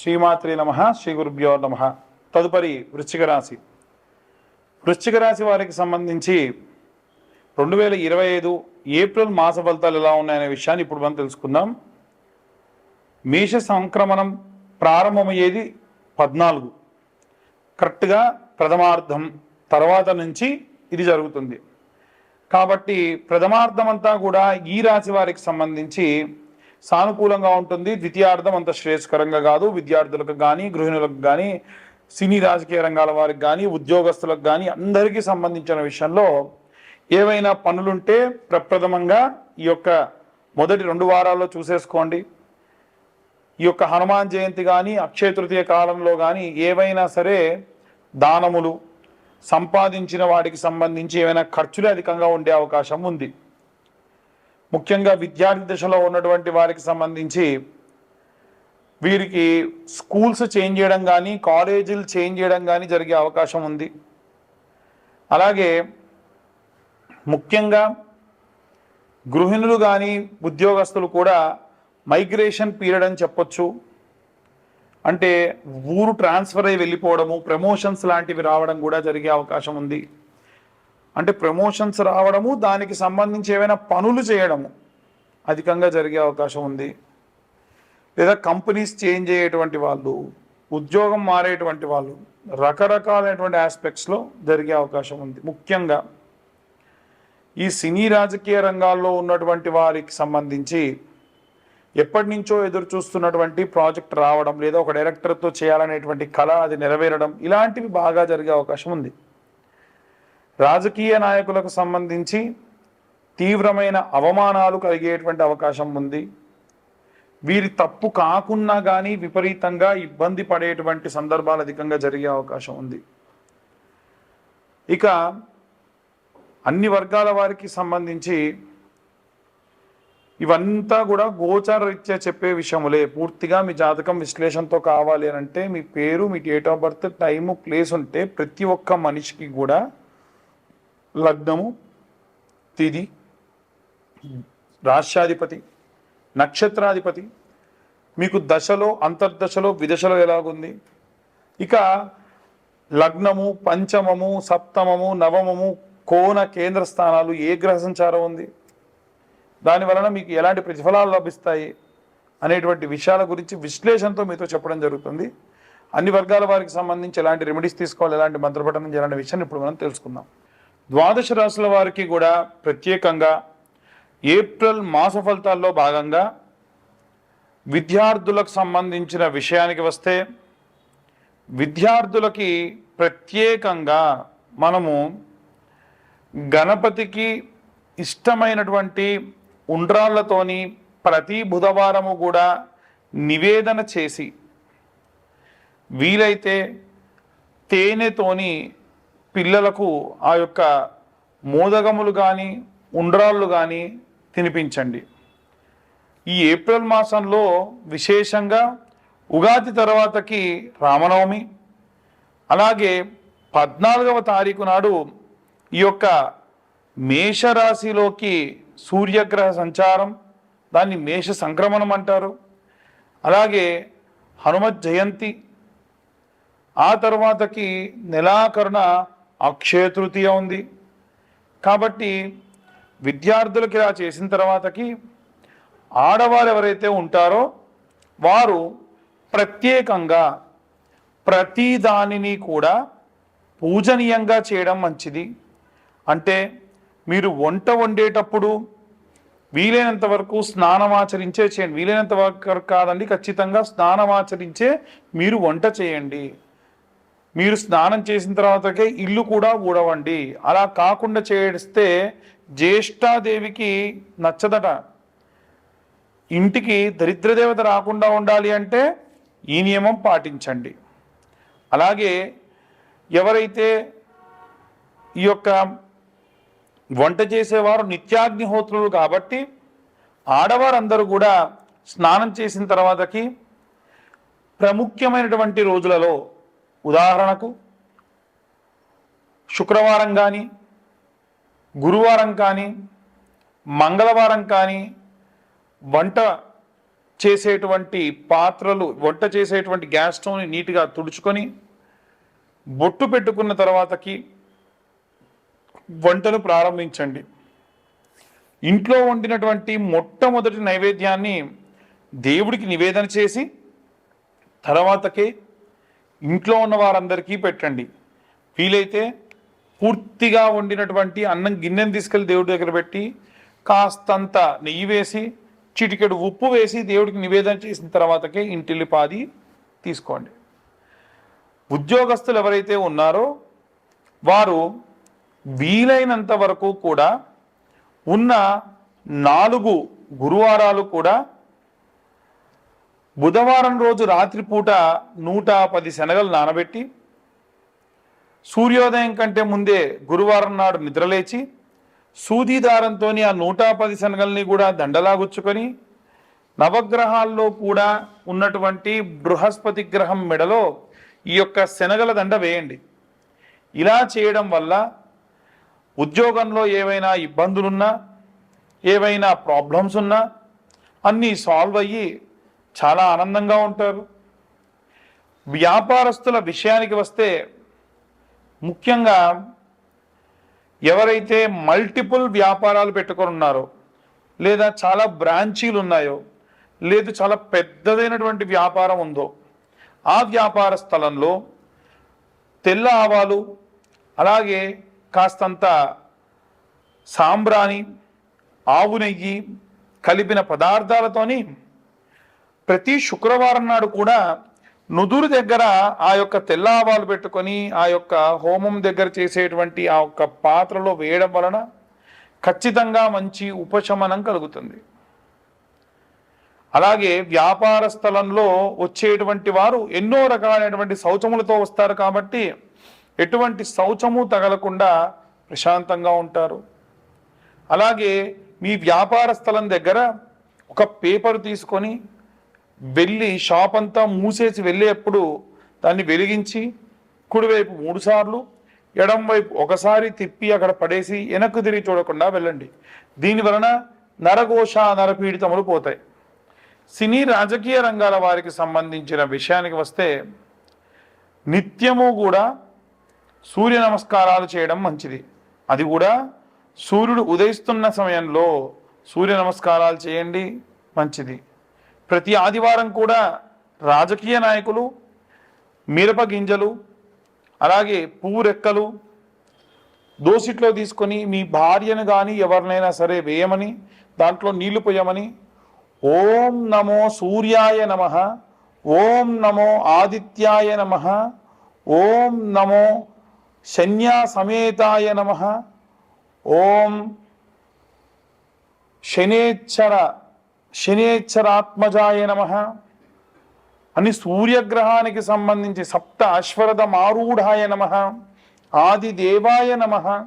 శ్రీమాత్రి నమ శ్రీ గురుభ్యో నమ. తదుపరి వృశ్చిక రాశి. వృశ్చిక రాశి వారికి సంబంధించి రెండు వేల ఇరవై ఐదు ఏప్రిల్ మాస ఫలితాలు ఎలా ఉన్నాయనే విషయాన్ని ఇప్పుడు మనం తెలుసుకుందాం. మేష సంక్రమణం ప్రారంభమయ్యేది పద్నాలుగు. కరెక్ట్గా ప్రథమార్థం తర్వాత నుంచి ఇది జరుగుతుంది. కాబట్టి ప్రథమార్థం అంతా కూడా ఈ రాశి వారికి సంబంధించి సానుకూలంగా ఉంటుంది. ద్వితీయార్థం అంత శ్రేయస్కరంగా కాదు. విద్యార్థులకు కానీ గృహిణులకు కానీ సినీ రాజకీయ రంగాల వారికి కానీ ఉద్యోగస్తులకు కానీ అందరికీ సంబంధించిన విషయంలో ఏవైనా పనులుంటే ప్రప్రథమంగా ఈ యొక్క మొదటి రెండు వారాల్లో చూసేసుకోండి. ఈ యొక్క హనుమాన్ జయంతి కానీ అక్షయ తృతీయ కాలంలో కానీ ఏవైనా సరే దానములు సంపాదించిన వాటికి సంబంధించి ఏమైనా ఖర్చులు అధికంగా ఉండే అవకాశం ఉంది. ముఖ్యంగా విద్యార్థి దశలో ఉన్నటువంటి వారికి సంబంధించి వీరికి స్కూల్స్ చేంజ్ చేయడం కానీ కాలేజీలు చేంజ్ చేయడం కానీ జరిగే అవకాశం ఉంది. అలాగే ముఖ్యంగా గృహిణులు కానీ ఉద్యోగస్తులు కూడా మైగ్రేషన్ పీరియడ్ అని చెప్పొచ్చు. అంటే ఊరు ట్రాన్స్ఫర్ అయ్యి వెళ్ళిపోవడము ప్రమోషన్స్ లాంటివి రావడం కూడా జరిగే అవకాశం ఉంది. అంటే ప్రమోషన్స్ రావడము దానికి సంబంధించి ఏవైనా పనులు చేయడము అధికంగా జరిగే అవకాశం ఉంది. లేదా కంపెనీస్ చేంజ్ అయ్యేటువంటి వాళ్ళు ఉద్యోగం మారేటువంటి వాళ్ళు రకరకాలైనటువంటి ఆస్పెక్ట్స్లో జరిగే అవకాశం ఉంది. ముఖ్యంగా ఈ సినీ రాజకీయ రంగాల్లో ఉన్నటువంటి వారికి సంబంధించి ఎప్పటి నుంచో ఎదురు చూస్తున్నటువంటి ప్రాజెక్ట్ రావడం లేదా ఒక డైరెక్టర్తో చేయాలనేటువంటి కళ అది నెరవేరడం ఇలాంటివి బాగా జరిగే అవకాశం ఉంది. రాజకీయ నాయకులకు సంబంధించి తీవ్రమైన అవమానాలు కలిగేటువంటి అవకాశం ఉంది. వీరి తప్పు కాకున్నా కానీ విపరీతంగా ఇబ్బంది పడేటువంటి సందర్భాలు అధికంగా జరిగే అవకాశం ఉంది. ఇక అన్ని వర్గాల వారికి సంబంధించి ఇవంతా కూడా గోచరరీత్యా చెప్పే విషయములే. పూర్తిగా మీ జాతకం విశ్లేషణతో కావాలి అని అంటే మీ పేరు మీ date of birth time place ఉంటే ప్రతి ఒక్క మనిషికి కూడా లగ్నము తిది రాష్ట్రాధిపతి నక్షత్రాధిపతి. మీకు దశలో అంతర్దశలో విదశలో ఎలాగుంది? ఇక లగ్నము పంచమము సప్తమము నవమము కోణ కేంద్ర స్థానాలు ఏ గ్రహ సంచారం ఉంది? దాని వలన మీకు ఎలాంటి ప్రతిఫలాలు లభిస్తాయి అనేటువంటి విషయాల గురించి విశ్లేషణతో మీతో చెప్పడం జరుగుతుంది. అన్ని వర్గాల వారికి సంబంధించి ఎలాంటి రెమెడీస్ తీసుకోవాలి ఎలాంటి మంత్రపఠనం చేయాలనే విషయాన్ని ఇప్పుడు మనం తెలుసుకుందాం. ద్వాదశ రాశుల వారికి కూడా ప్రత్యేకంగా ఏప్రిల్ మాస ఫలితాల్లో భాగంగా విద్యార్థులకు సంబంధించిన విషయానికి వస్తే విద్యార్థులకి ప్రత్యేకంగా మనము గణపతికి ఇష్టమైనటువంటి ఉండ్రాళ్ళతోని ప్రతి బుధవారము కూడా నివేదన చేసి వీలైతే తేనెతోని పిల్లలకు ఆ యొక్క మోదగములు కానీ ఉండ్రాళ్ళు కానీ తినిపించండి. ఈ ఏప్రిల్ మాసంలో విశేషంగా ఉగాది తర్వాతకి రామనవమి అలాగే పద్నాలుగవ తారీఖు నాడు ఈ యొక్క మేషరాశిలోకి సూర్యగ్రహ సంచారం దాన్ని మేష సంక్రమణం అంటారు. అలాగే హనుమత్ జయంతి ఆ తర్వాతకి నెలాకరణ అక్షయ తృతీయ ఉంది. కాబట్టి విద్యార్థులకి ఇలా చేసిన తర్వాతకి ఆడవారు ఎవరైతే ఉంటారో వారు ప్రత్యేకంగా ప్రతి దానిని కూడా పూజనీయంగా చేయడం మంచిది. అంటే మీరు వంట వండేటప్పుడు వీలైనంత వరకు స్నానమాచరించే చేయండి. వీలైనంత వరకు కాదండి ఖచ్చితంగా స్నానమాచరించే మీరు వంట చేయండి. మీరు స్నానం చేసిన తర్వాతకే ఇల్లు కూడా ఊడవండి. అలా కాకుండా చేస్తే జ్యేష్ఠాదేవికి నచ్చదట. ఇంటికి దరిద్ర దేవత రాకుండా ఉండాలి అంటే ఈ నియమం పాటించండి. అలాగే ఎవరైతే ఈ యొక్క వంట చేసేవారు నిత్యాగ్నిహోత్రులు కాబట్టి ఆడవారందరూ కూడా స్నానం చేసిన తర్వాతకి ప్రముఖ్యమైనటువంటి రోజులలో ఉదాహరణకు శుక్రవారం కానీ గురువారం కానీ మంగళవారం కానీ వంట చేసేటువంటి పాత్రలు వంట చేసేటువంటి గ్యాస్ స్టవ్ని నీట్గా తుడుచుకొని బొట్టు పెట్టుకున్న తర్వాతకి వంటను ప్రారంభించండి. ఇంట్లో వండినటువంటి మొట్టమొదటి నైవేద్యాన్ని దేవుడికి నివేదన చేసి తర్వాతకే ఇంట్లో ఉన్న వారందరికీ పెట్టండి. వీలైతే పూర్తిగా వండినటువంటి అన్నం గిన్నెను తీసుకెళ్ళి దేవుడి దగ్గర పెట్టి కాస్తంత నెయ్యి వేసి చిటికెడు ఉప్పు వేసి దేవుడికి నివేదన చేసిన తర్వాతకే ఇంటిల్లి పాది తీసుకోండి. ఉద్యోగస్తులు ఎవరైతే ఉన్నారో వారు వీలైనంత వరకు కూడా ఉన్న నాలుగు గురువారాలు కూడా బుధవారం రోజు రాత్రిపూట నూట పది శనగలు నానబెట్టి సూర్యోదయం కంటే ముందే గురువారం నాడు నిద్రలేచి సూదిదారంతో ఆ నూట పది శనగల్ని కూడా దండలాగుచ్చుకొని నవగ్రహాల్లో కూడా ఉన్నటువంటి బృహస్పతి గ్రహం మెడలో ఈ యొక్క శనగల దండ వేయండి. ఇలా చేయడం వల్ల ఉద్యోగంలో ఏవైనా ఇబ్బందులున్నా ఏవైనా ప్రాబ్లమ్స్ ఉన్నా అన్నీ సాల్వ్ అయ్యి చాలా ఆనందంగా ఉంటారు. వ్యాపారస్తుల విషయానికి వస్తే ముఖ్యంగా ఎవరైతే మల్టిపుల్ వ్యాపారాలు పెట్టుకొని ఉన్నారో లేదా చాలా బ్రాంచీలు ఉన్నాయో లేదు చాలా పెద్దదైనటువంటి వ్యాపారం ఉందో ఆ వ్యాపార స్థలంలో తెల్ల ఆవాలు అలాగే కాస్తంత సాంబ్రాణి ఆవు నెయ్యి కలిపిన పదార్థాలతోని ప్రతి శుక్రవారం నాడు కూడా నుదురు దగ్గర ఆ యొక్క తెల్ల ఆవాలు పెట్టుకొని ఆ యొక్క హోమం దగ్గర చేసేటువంటి ఆ యొక్క పాత్రలో వేయడం వలన ఖచ్చితంగా మంచి ఉపశమనం కలుగుతుంది. అలాగే వ్యాపార స్థలంలో వచ్చేటువంటి వారు ఎన్నో రకాలైనటువంటి శౌచములతో వస్తారు కాబట్టి ఎటువంటి శౌచము తగలకుండా ప్రశాంతంగా ఉంటారు. అలాగే మీ వ్యాపార స్థలం దగ్గర ఒక పేపర్ తీసుకొని వెళ్ళి షాప్ అంతా మూసేసి వెళ్ళేప్పుడు దాన్ని వెలిగించి కుడివైపు మూడు సార్లు ఎడం వైపు ఒకసారి తిప్పి అక్కడ పడేసి వెనక్కు తిరిగి చూడకుండా వెళ్ళండి. దీని వలన నరఘోష నరపీడితములు పోతాయి. సినీ రాజకీయ రంగాల వారికి సంబంధించిన విషయానికి వస్తే నిత్యము కూడా సూర్య నమస్కారాలు చేయడం మంచిది. అది కూడా సూర్యుడు ఉదయిస్తున్న సమయంలో సూర్య నమస్కారాలు చేయండి మంచిది. ప్రతి ఆదివారం కూడా రాజకీయ నాయకులు మిరప గింజలు అలాగే పువ్వు రెక్కలు దోసిట్లో తీసుకొని మీ భార్యను కానీ ఎవరినైనా సరే వేయమని దాంట్లో నీళ్ళు పోయమని ఓం నమో సూర్యాయ నమ ఓం నమో ఆదిత్యాయ నమ ఓం నమో శన్యా సమేతాయ నమ ఓం శనేచ్చర శనేశ్వరాత్మజాయ నమ. అని సూర్యగ్రహానికి సంబంధించి సప్త అశ్వరథ మారూఢాయ నమ. ఆదిదేవాయ నమ.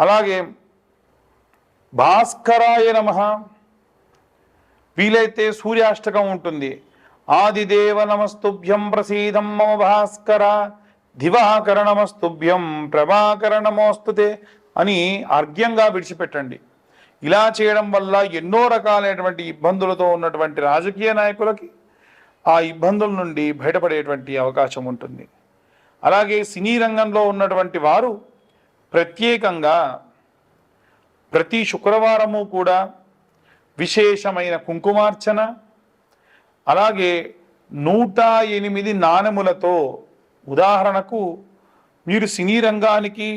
అలాగే భాస్కరాయ నమ. వీలైతే సూర్యాష్టకం ఉంటుంది. ఆదిదేవ నమస్తుభ్యం ప్రసీదం మమ భాస్కర. దివాకర నమస్తుభ్యం ప్రభాకర నమోస్తుతే అని అర్ఘ్యంగా విడిచిపెట్టండి. ఇలా చేయడం వల్ల ఎన్నో రకాలైనటువంటి ఇబ్బందులతో ఉన్నటువంటి రాజకీయ నాయకులకి ఆ ఇబ్బందుల నుండి బయటపడేటువంటి అవకాశం ఉంటుంది. అలాగే సినీ రంగంలో ఉన్నటువంటి వారు ప్రత్యేకంగా ప్రతి శుక్రవారము కూడా విశేషమైన కుంకుమార్చన అలాగే నూట ఎనిమిది నాణెములతో ఉదాహరణకు మీరు సినీ రంగానికి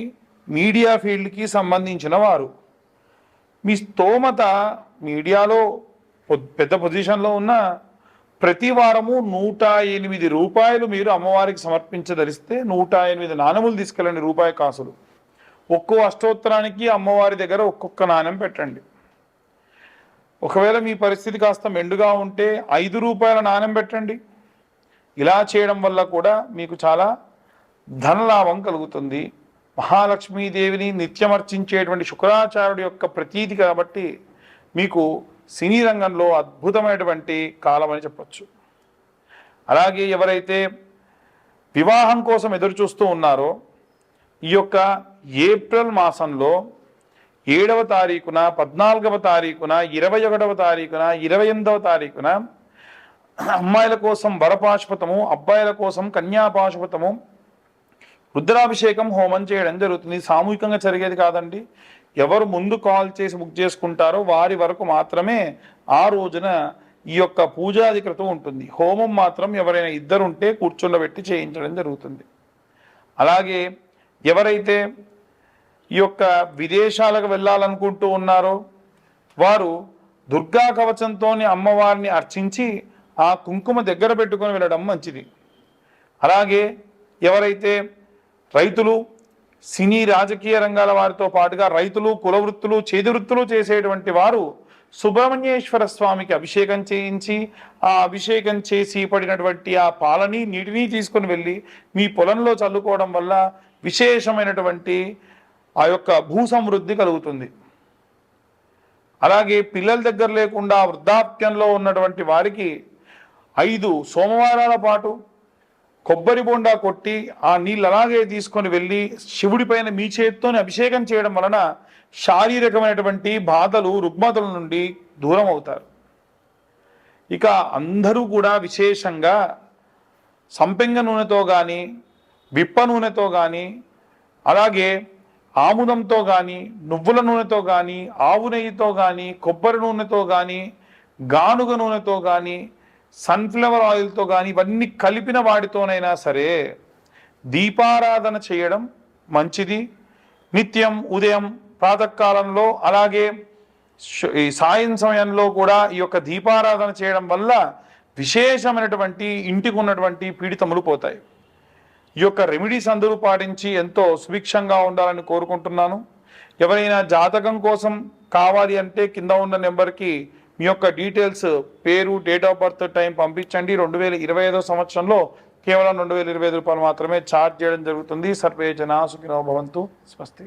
మీడియా ఫీల్డ్కి సంబంధించిన వారు మీ స్తోమత మీడియాలో పెద్ద పొజిషన్లో ఉన్న ప్రతి వారము నూట ఎనిమిది రూపాయలు మీరు అమ్మవారికి సమర్పించదలిస్తే నూట ఎనిమిది నాణెములు తీసుకెళ్ళండి రూపాయి కాసులు. ఒక్కో అష్టోత్తరానికి అమ్మవారి దగ్గర ఒక్కొక్క నాణ్యం పెట్టండి. ఒకవేళ మీ పరిస్థితి కాస్త మెండుగా ఉంటే ఐదు రూపాయల నాణెం పెట్టండి. ఇలా చేయడం వల్ల కూడా మీకు చాలా ధనలాభం కలుగుతుంది. మహాలక్ష్మీదేవిని నిత్యమర్చించేటువంటి శుక్రాచార్యుడి యొక్క ప్రతీతి కాబట్టి మీకు సినీ రంగంలో అద్భుతమైనటువంటి కాలం అని చెప్పచ్చు. అలాగే ఎవరైతే వివాహం కోసం ఎదురు చూస్తూ ఉన్నారో ఈ యొక్క ఏప్రిల్ మాసంలో ఏడవ తారీఖున పద్నాలుగవ తారీఖున ఇరవై ఒకటవ తారీఖున ఇరవై ఎనిమిదవ తారీఖున అమ్మాయిల కోసం వరపాశుపతము అబ్బాయిల కోసం కన్యాపాశుపతము రుద్రాభిషేకం హోమం చేయడం జరుగుతుంది. సామూహికంగా జరిగేది కాదండి. ఎవరు ముందు కాల్ చేసి బుక్ చేసుకుంటారో వారి వరకు మాత్రమే ఆ రోజున ఈ యొక్క పూజాధికృతం ఉంటుంది. హోమం మాత్రం ఎవరైనా ఇద్దరు ఉంటే కూర్చుండబెట్టి చేయించడం జరుగుతుంది. అలాగే ఎవరైతే ఈ యొక్క విదేశాలకు వెళ్ళాలనుకుంటూ ఉన్నారో వారు దుర్గా కవచంతో అమ్మవారిని అర్చించి ఆ కుంకుమ దగ్గర పెట్టుకొని వెళ్ళడం మంచిది. అలాగే ఎవరైతే రైతులు సినీ రాజకీయ రంగాల వారితో పాటుగా రైతులు కుల వృత్తులు చేతి వృత్తులు చేసేటువంటి వారు సుబ్రహ్మణ్యేశ్వర స్వామికి అభిషేకం చేయించి ఆ అభిషేకం చేసి పడినటువంటి ఆ పాలని నీటిని తీసుకొని వెళ్ళి మీ పొలంలో చల్లుకోవడం వల్ల విశేషమైనటువంటి ఆ యొక్క భూ సమృద్ధి కలుగుతుంది. అలాగే పిల్లల దగ్గర లేకుండా వృద్ధాప్యంలో ఉన్నటువంటి వారికి ఐదు సోమవారాల పాటు కొబ్బరి బొండా కొట్టి ఆ నీళ్ళు అలాగే తీసుకొని వెళ్ళి శివుడి పైన మీ చేతితోని అభిషేకం చేయడం వలన శారీరకమైనటువంటి బాధలు రుగ్మతల నుండి దూరం అవుతారు. ఇక అందరూ కూడా విశేషంగా సంపెంగ నూనెతో కానీ విప్ప నూనెతో కానీ అలాగే ఆముదంతో కానీ నువ్వుల నూనెతో కానీ ఆవు నెయ్యితో కానీ కొబ్బరి నూనెతో కానీ గానుగ నూనెతో కానీ సన్ఫ్లవర్ ఆయిల్తో కానీ ఇవన్నీ కలిపిన వాటితోనైనా సరే దీపారాధన చేయడం మంచిది. నిత్యం ఉదయం ప్రాతకాలంలో అలాగే ఈ సాయం సమయంలో కూడా ఈ యొక్క దీపారాధన చేయడం వల్ల విశేషమైనటువంటి ఇంటికి ఉన్నటువంటి పీడితములు పోతాయి. ఈ యొక్క రెమెడీస్ అందరూ పాటించి ఎంతో సుభిక్షంగా ఉండాలని కోరుకుంటున్నాను. ఎవరైనా జాతకం కోసం కావాలి అంటే కింద ఉన్న నెంబర్కి మీ యొక్క డీటెయిల్స్ పేరు డేట్ ఆఫ్ బర్త్ టైం పంపించండి. రెండు వేల ఇరవై ఐదో సంవత్సరంలో కేవలం రెండు వేల ఇరవై ఐదు రూపాయలు మాత్రమే ఛార్జ్ చేయడం జరుగుతుంది. సర్వే జనా సుఖినో భవంతు. స్వస్తి.